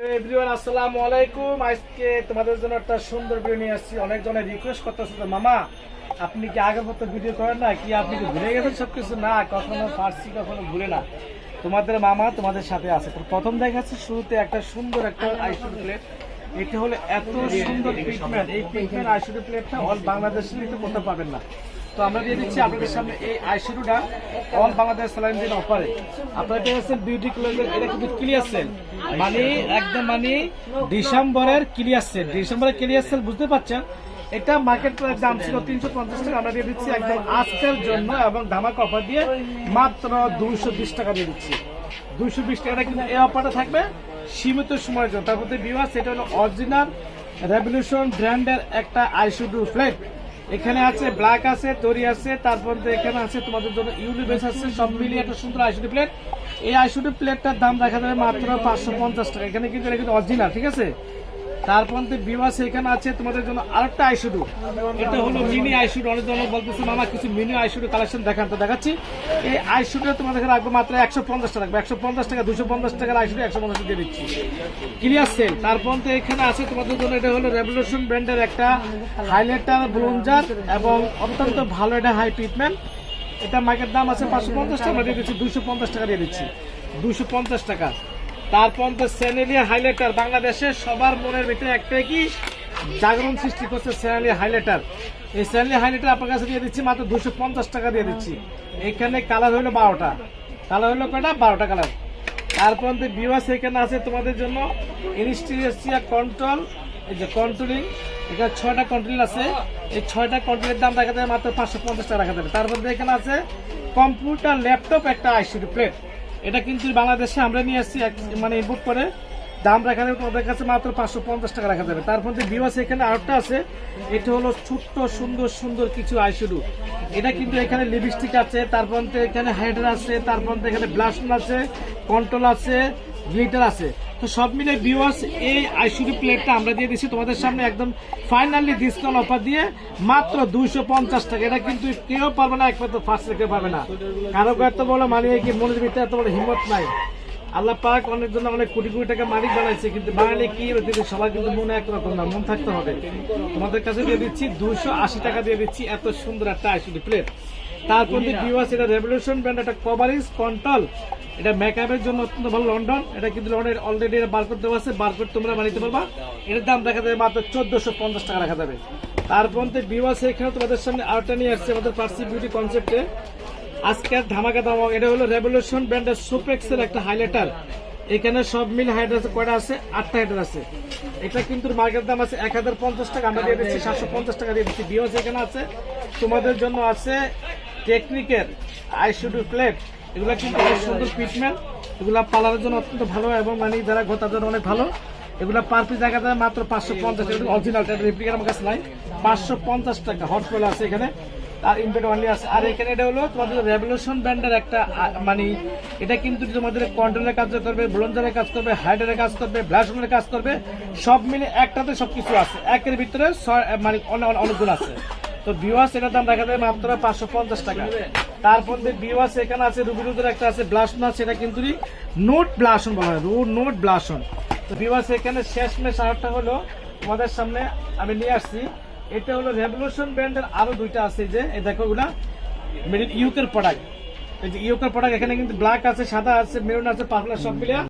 Everyone আসসালামু আলাইকুম তোমাদের জন্য একটা সুন্দর ভিডিও নিয়ে আসছি। অনেক জনের রিকোয়েস্ট করতেছে মামা, আপনি কি আগের মতো ভিডিও করেন না? কি আপনি কি ভুলে গেছেন সবকিছু? না, কখনো পারছি কখনো ভুলে না। তোমাদের মামা তোমাদের সাথে আছে। তো প্রথম দেখাচ্ছে, শুরুতে একটা সুন্দর একটা আইসুড প্লেট এটা হলো এত সুন্দর ট্রিটমেন্ট এই ট্রিটমেন্ট আইসুড প্লেটটা অল কিন্তু কোথাও পাবেন না। তো আমরা দিয়ে দিচ্ছি আপনাদের সামনে এই আইশ্যাডোটা অল বাংলাদেশ স্যালাইন দিন অফারে। আপনারা পেয়ে যাচ্ছেন বিউটি ক্লোজের এটা কিন্তু ক্লিয়ার সেল মানে একদম মানে ডিসেম্বরের ক্লিয়ার সেল ডিসেম্বরের ক্লিয়ার সেল বুঝতে পারছেন? এটা মার্কেট দাম ছিল তিনশো পঞ্চাশ টাকা, আমরা দিয়ে দিচ্ছি একদম আজকের জন্য এবং ধামাক অফার দিয়ে মাত্র দুইশো বিশ টাকা দিয়ে দিচ্ছি। দুইশো বিশ টাকাটা কিন্তু এই অফারটা থাকবে সীমিত সময়ের জন্য। তার মধ্যে বিভাস এটা হলো অরিজিনাল রেভলিউশন ব্র্যান্ডের একটা আইশুডু ফ্লেট এখানে আছে ব্ল্যাক আছে তরি আছে, তারপর এখানে আছে তোমাদের জন্য ইউনিবেস আছে, সব মিলিয়ে একটা সুন্দর আইসুটি প্লেট এই আইসুটি প্লেটটার দাম দেখা যাবে মাত্র পাঁচশো পঞ্চাশ টাকা। এখানে কিন্তু এটা কিন্তু অরিজিনাল ঠিক আছে? তারপর বিবাস এখানে আছে তোমাদের জন্য আরেকটা আইশুডু এটা হলো মিনি আইশুডু অনেক জন বলতেছে, মামা, কিছু মিনি আইশুডু কালেকশন দেখান তো, দেখাচ্ছি। এই আইশুডু তোমাদের রাখব মাত্র একশো পঞ্চাশ টাকা, একশো পঞ্চাশ টাকা, দুশো পঞ্চাশ টাকার আইশুডু একশো পঞ্চাশ দিয়ে দিচ্ছি। ক্লিয়ার সেল তারপর এখানে আছে তোমাদের জন্য, এটা হলো রেভলিউশন ব্র্যান্ডের একটা হাইলাইটার ব্লঞ্জার এবং অত্যন্ত ভালো একটা হাই ট্রিটমেন্ট এটা মার্কেট দাম আছে পাঁচশো পঞ্চাশ টাকা দিয়ে দিচ্ছি দুশো পঞ্চাশ টাকা দিয়ে দিচ্ছি। দুশো পঞ্চাশ টাকা। তারপর তো সেনেলিয়া হাইলাইটার বাংলাদেশের সবার মনের ভিতরে একটাই কি? জাগরণ সৃষ্টি করছে সেনালিয়া হাইলাইটার এই সেনালিয়া হাইলাইটার আপনার কাছে দিয়ে দিচ্ছি, মাত্র দুশো পঞ্চাশ টাকা দিয়ে দিচ্ছি। এখানে কালার হলো বারোটা। কালার হলো কয়টা? বারোটা কালার তারপর বিওয়াস এখানে আছে তোমাদের জন্য ইনস্টিরিয়াসিয়া কন্ট্রোল এই যে কন্ট্রোলিং এখানে ছয়টা কন্ট্রোল আছে। এই ছয়টা কন্ট্রোলের দাম দেখা যাবে মাত্র পাঁচশো পঞ্চাশ টাকা রাখা যাবে। তারপর এখানে আছে কম্পিউটার ল্যাপটপ একটা আইসিডি প্লেট এটা কিন্তু বাংলাদেশে আমরা নিয়ে আসছি মানে ইম্পোর্ট করে। দাম রাখা যাবে তোমাদের কাছে মাত্র পাঁচশো পঞ্চাশ টাকা রাখা যাবে। তারপর যে আছে, এখানে আরেকটা আছে। এটা হলো ছোট্ট, সুন্দর সুন্দর কিছু আইশুডু। এটা কিন্তু এখানে লিপস্টিক আছে, তারপর এখানে হাইডার আছে, তারপর এখানে ব্লাশন আছে কন্ট্রোল আছে গ্লিটার আছে। তো সব মিলে বিওয়াস এই আইশুডি প্লেটটা আমরা দিয়ে দিচ্ছি তোমাদের সামনে একদম ফাইনালি ডিসকাউন্ট অফার দিয়ে মাত্র দুইশো পঞ্চাশ টাকা। এটা কিন্তু কেউ পারবে না, একমাত্র ফার্স্ট রেখে পাবে না। কারও এত বড় মানিয়ে কি, মনের ভিতরে এত বড় হিম্মত নাই। আল্লাহ পাক অনেক জন্য অনেক কোটি কোটি টাকা মালিক বানাইছে, কিন্তু বাঙালি কি কিন্তু সবার কিন্তু মনে একরকম না, মন থাকতে হবে। তোমাদের কাছে দিয়ে দিচ্ছি দুশো টাকা দিয়ে দিচ্ছি এত সুন্দর একটা আইসিডি প্লেট তারপর বিওয়াস এটা রেভলিউশন ব্র্যান্ড একটা কভারিজ কন্ট্রোল এটা মেকআপের জন্য অত্যন্ত ভালো লন্ডন এটা কিন্তু লন্ডনের অলরেডি এটা বারকোড দেওয়া আছে বারকোড তোমরা বানিয়ে পারবা। এটার দাম দেখা যাবে মাত্র চোদ্দশো পঞ্চাশ টাকা রাখা যাবে। তারপর তো বিওয়াস এখানে তোমাদের সামনে আরেকটা নিয়ে আসছে আমাদের পার্সি বিউটি কনসেপ্টে আজকে আজকের ধামাকা ধামাকা এটা হলো রেভলিউশন ব্র্যান্ডের সুপেক্সের একটা হাইলাইটার এখানে সব মিল হাইডার আছে কয়টা আছে? আটটা হাইডার আছে। এটা কিন্তু মার্কেট দাম আছে এক হাজার পঞ্চাশ টাকা আমরা দিয়ে দিচ্ছি সাতশো পঞ্চাশ টাকা দিয়ে দিচ্ছি। বিওস এখানে আছে। তোমাদের জন্য আছে টেকনিকের আইশুডু প্লেট এগুলো কিন্তু অনেক সুন্দর ট্রিটমেন্ট এগুলো পালারের জন্য অত্যন্ত ভালো এবং মানে যারা ঘটার জন্য অনেক ভালো। এগুলো পার পিস দেখা যায় মাত্র পাঁচশো পঞ্চাশ টাকা। অরিজিনাল রেপ্লিকার আমার কাছে নাই। পাঁচশো পঞ্চাশ টাকা হট আছে এখানে। আর ইনভেট অনলি আছে। আর এখানে এটা হলো তোমাদের রেভলিউশন ব্র্যান্ডের একটা মানে এটা কিন্তু তোমাদের কন্ট্রোলের কাজ করবে ব্লঞ্জারের কাজ করবে হাইডারের কাজ করবে ব্লাশনের কাজ করবে। সব মিলে একটাতে সবকিছু আছে। একের ভিতরে মানে অনে- অনে- অনেকগুলো আছে। তো বিওয়াস এটার দাম দেখা যায় মাত্র পাঁচশো পঞ্চাশ টাকা। তারপর বিওয়াস এখানে আছে, রুবিরুদের একটা আছে ব্লাশন আছে, এটা কিন্তু নোট ব্লাশন বলা হয় নোট ব্লাশন তো বিওয়াস এখানে শেষ মেশ আরেকটা হলো, তোমাদের সামনে আমি নিয়ে আসছি। এটা হলো রেভলিউশন ব্র্যান্ডের আরও দুইটা আছে যে, এই দেখো ওগুলা। মেড ইউকের প্রোডাক্ট। এই যে ইউকের প্রোডাক্ট, এখানে কিন্তু ব্ল্যাক আছে, সাদা আছে, মেরুন আছে, পার্পল সব মিলিয়ে।